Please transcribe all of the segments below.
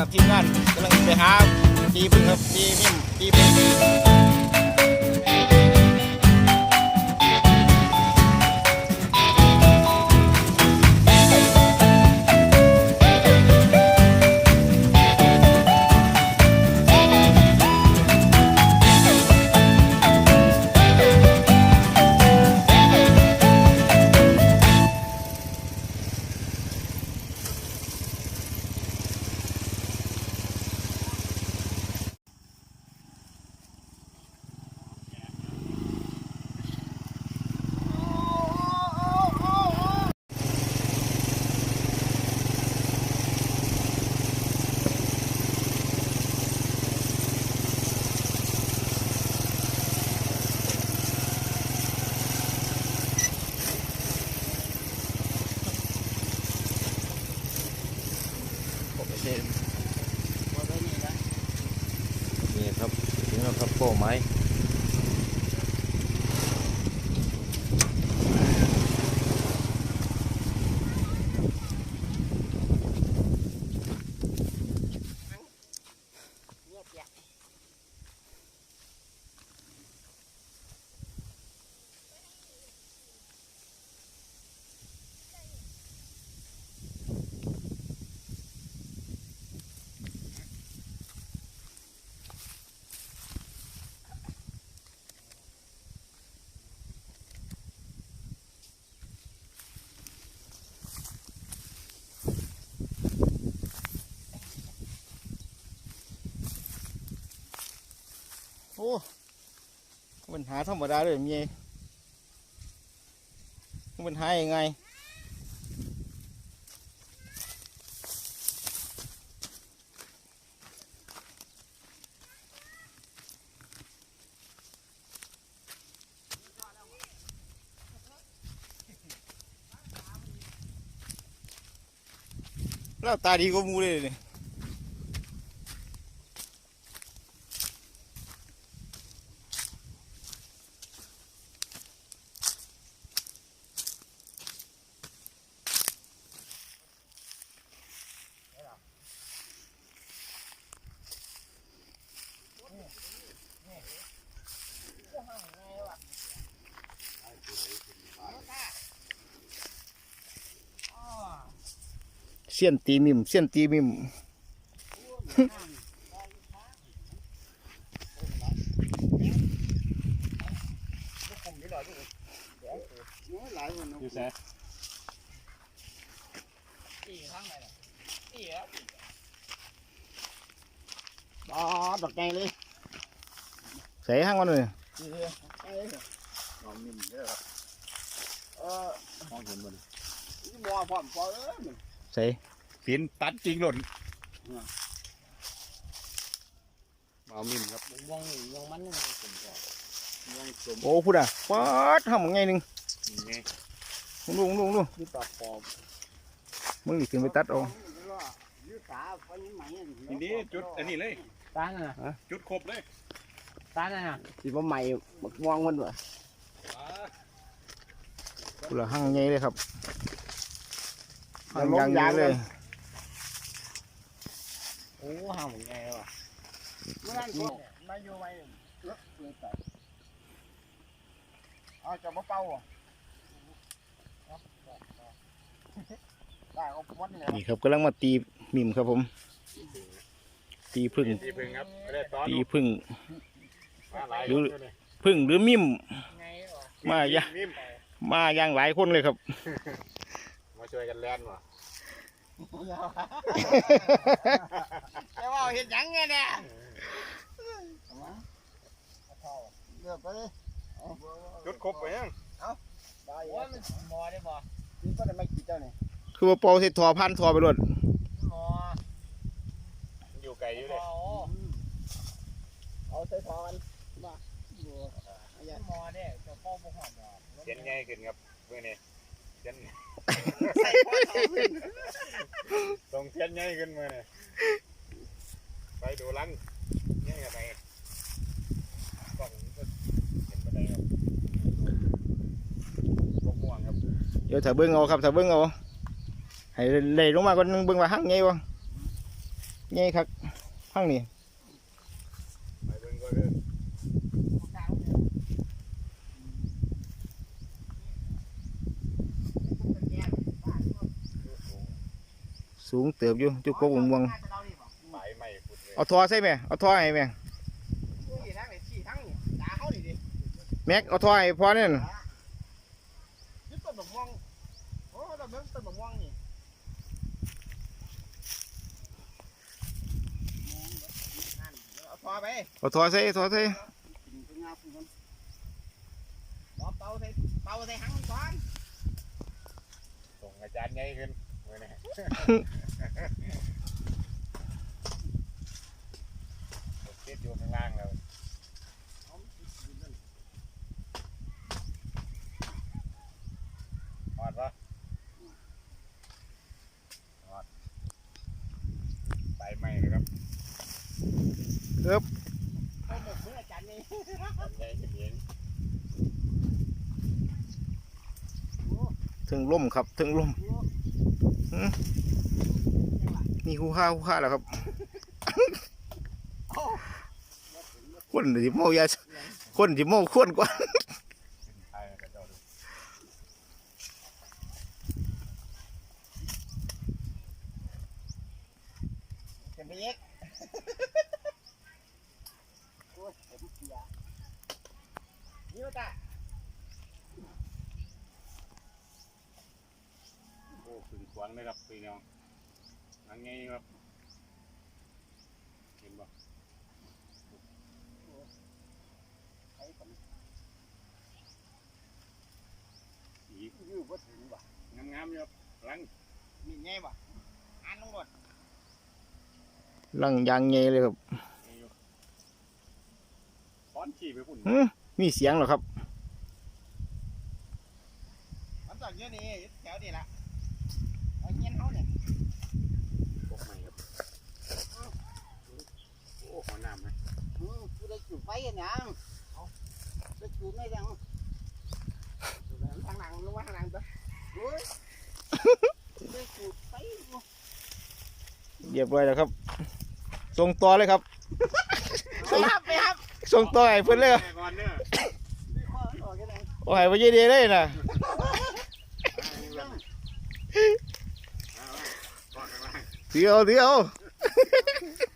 ครับทีมงานกำลังไปหาตีพึ่งครับตีมิ่มตีพึ่ง นี่ครับถึงแล้วครับโป้ไม้โอ้มัน หาธรรมดาเลยมีมันหายังไงแล้วตาดีก็มูเลยเนี่ย สี้ยนตีมิมเสี้ยนตีมิมอยู่แซ่อ๋อดอกไงเลยใส่ห้างมันเลยลองนิ่มเด้อเออมองเห็นมันนี่บ่พร้อมพอเอ้ยใส่ ฟินตัดจริงหล่นมาเอามิมครับวงวงมันนี่มันเป็นก่อนวงสมโอ้พูดอะป๊าดทำไงหนึ่งนี่ไงลุงลุงลุงที่ปากปอบมึงอีกถึงไปตัดเอายืดขาฟันไหมทีนี้จุดอันนี้เลยตาน่ะจุดครบเลยตาน่ะสิบ่ใหม่บักมองมันว่ะพูดละห้างไงเลยครับห้างยางใหญ่เลย โอ้ห่างเหมือนไงว่ะเมื่อนั้นก็มาอยู่ไว้เลิกเลยแต่เอาจะมาเป่าอะได้ก็พ้นเลยนี่ครับกำลังมาตีมิมครับผม ตีพึ่งตีพึ่งครับไม่ได้ตอนตีพึ่ง มาหลายหรือคนเลยพึ่งหรือมิม ไงวะมาอย่ามิมมาอย่างหลายคนเลยครับ มาช่วยกันแล่นว่ะ แต่ว่าเห็นยังไงเนี่ยเลือกไปเลยจุดครบไปยังได้โอ้ยมันมอได้บ่นี่ก็ได้ไม่กี่เจ้านี่คือว่าเปอเสร็จทอพันทอไปรวดมออยู่ไกลอยู่เลยเอาใส่ทอกันบ้าอะไรมอได้จะพ่อบ่หอดบ่เขียนง่ายขึ้นครับเมื่อนี้ เขียนใส่พ่อทอขึ้นต้องเขียนง่ายขึ้นเมื่อนี้ไปดูหลังง่ายกันไปกล้องมันก็เห็นไปได้ครับพวกม่วงครับเดี๋ยวถ้าเบิ้งเอาครับถ้าเบิ้งเอาให้เลยลงมาก่อนหนึงเบิ้งว่าห้างไงวะใหญ่ครับข้างนี้ ไปเบิ่งก็เด้อ สูงเติบอยู่จุกกกม่วงปลายไม้พุดเลยๆเอาทอใส่แม่เอาทอให้แม่แม็กเอาทอให้พอเนี่ยน่ะยึดต้นมะม่วงโอ้เราเบิ่งต้นมะม่วงนี่เอาพอไปเอาทอใส่ทอใส่เป่าใส่เป่าใส่หังก่อนส่งอาจารย์ใหญ่ขึ้นมื้อนี้ ติดอยู่ข้างล่างแล้วฮอดปะฮอดปลายไม้เลยครับเอาหมดเพื่ออาจารย์นี่อาจารย์ใหญ่ขึ้นเองถึงล่มครับ ถึงล่ม นี่ฮู้ฮ่าฮู้ฮ่าแล้วครับคนที่เมายาคนที่เมาควรกว่า ใช่กระเจ้าดู เก็บไปเย็กโอ้ยเก็บเสียนี่ว่าจ้า โอ้ ขึ้นขวางเลยครับพี่น้องนังไงครับเห็นบ่ไอ้ผมสีอยู่บ่ถึงว่ะงามๆอยู่ครับหลังมีไงบ่อ่านลงรถลังยางเงยเลยครับนี่อยู่ป้อนขี่ไปพุ่นหึมีเสียงเหรอครับ มันจอดเยอะนี่แถวนี่ละไอ้เงี้ยเฮาเนี่ย พวกใหม่ครับโอ้หัวน้ำไหม อืมกู ได้จุดไฟกันยังเอาได้จุดไม่ยังทางหลังลงมาทางหลังตัวโอ้ยได้จุดไฟอยู่เรียบร้อยแล้วครับ ส่งต่อเลยครับ ไปครับไปครับส่งต่อให้เพิ่นเลยครับแม่ก่อนเด้อไปข้อมันออกกันเลยโอ้ยบ่ยีดีเลยนะก่อนข้างล่างเดี๋ยวเดี๋ยว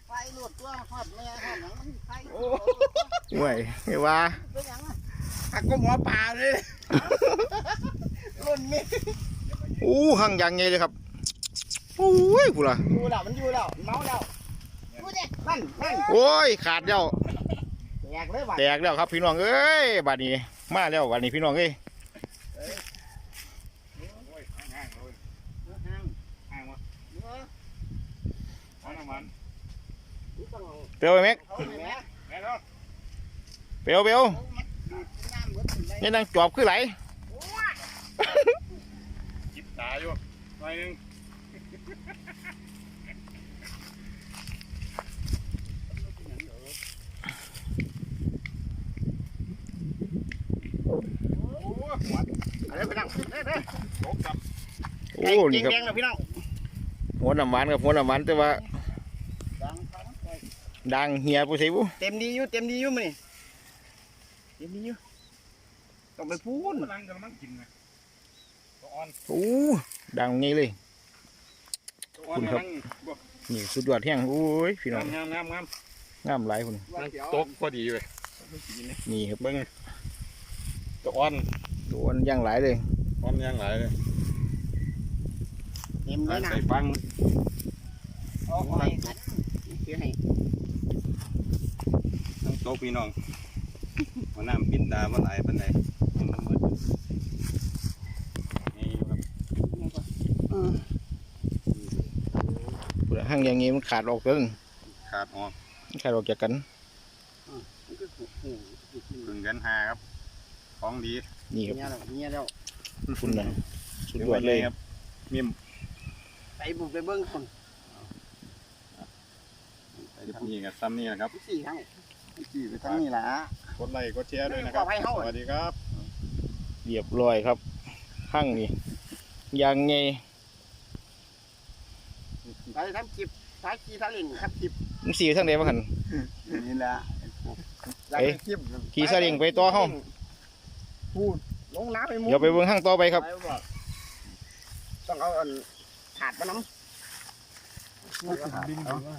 ไฟหลุดตัวหอดแม่หอดหนังมันไฟ ห่วยไม่ว่าเป็นยังอะหักก็หมอปลาเลยรุ่นนี้อู้หังยางเงยเลยครับโอ้ยกูล่ะอยู่แล้วมันอยู่แล้วเมาแล้วดูดินั่นนั่นโอ้ยขาดแล้วแตกเลยว่ะแตกแล้วครับพี่น้องเอ้ยบัดนี้มาแล้วบัดนี้พี่น้องเอ้ยโอ้ยห่างๆเลยห้างห่างวะเนื้อเอาน้ำมันต้องเปียวไปแม็ก เปียวเปียวเอามาดูดน้ำเหมือนเลยนี่นั่งจอบคือไหลจิบตาอยู่หน่อยหนึงอะไรไปนั่งเด้อเด้อตกกับโอ้นี่ครับแดงๆนะพี่น้องหัวน้ำหวานครับหัวน้ำหวานแต่ว่าดังฟังไปดังเหียผู้ใส่บุเต็มดีอยู่เต็มดีอยู่มั้ย เต็มดีอยู่ต้องไปพูนกำลังกำลังกินนะตัวอ่อนโอ้ดังเงยเลย ตัวอ่อนคุณครับ กำลังบวกนี่สุดยอดแห้งโอ้ยพี่น้องงามงามงามงามหลายคนนั่งตกพอดีเลยนี่ครับเบิ้งตัวอ่อนตัวมันย่างหลายเลยอ่อนยังหลายเลยเต็มเลยนะใส่ฟังเอาหอยขันเดี๋ยวให้ทั้งโต๊ะพี่น้อง มาน้ำปิ้นตาว่าหลายปันใดมันหมดนี่ครับอืมเปลือกห้างอย่างงี้มันขาดออกเกินขาดออกมันขาดออกจากกันมันก็ถูกหูถึงเดือนห้าครับ ของดีนี่ครับเนี่ยแล้วเนี่ยแล้วคุณนะสุดยอดเลยครับมิมไปบุกไปเบิ้งคนไปที่นี่กับซ้ำนี่นะครับสี่ครั้งสี่ไปทั้งนี้ละ กดไลค์กดแชร์ด้วยนะครับขอให้เฮ้าสวัสดีครับเรียบร้อยครับห้างนี่ยางไงไปทำคลิปสายขี่ทะเลครับคลิปมึงสีทางใดบ่หั่นนี่แหละเอ้ยขี่ซาเล้งไปต่อเฮาพูดลงน้ำไปมุเดี๋ยวไปเบิ่งทางต่อไปครับไปบอกต้องเอาอันขาดมาน้ำบินถึงว่า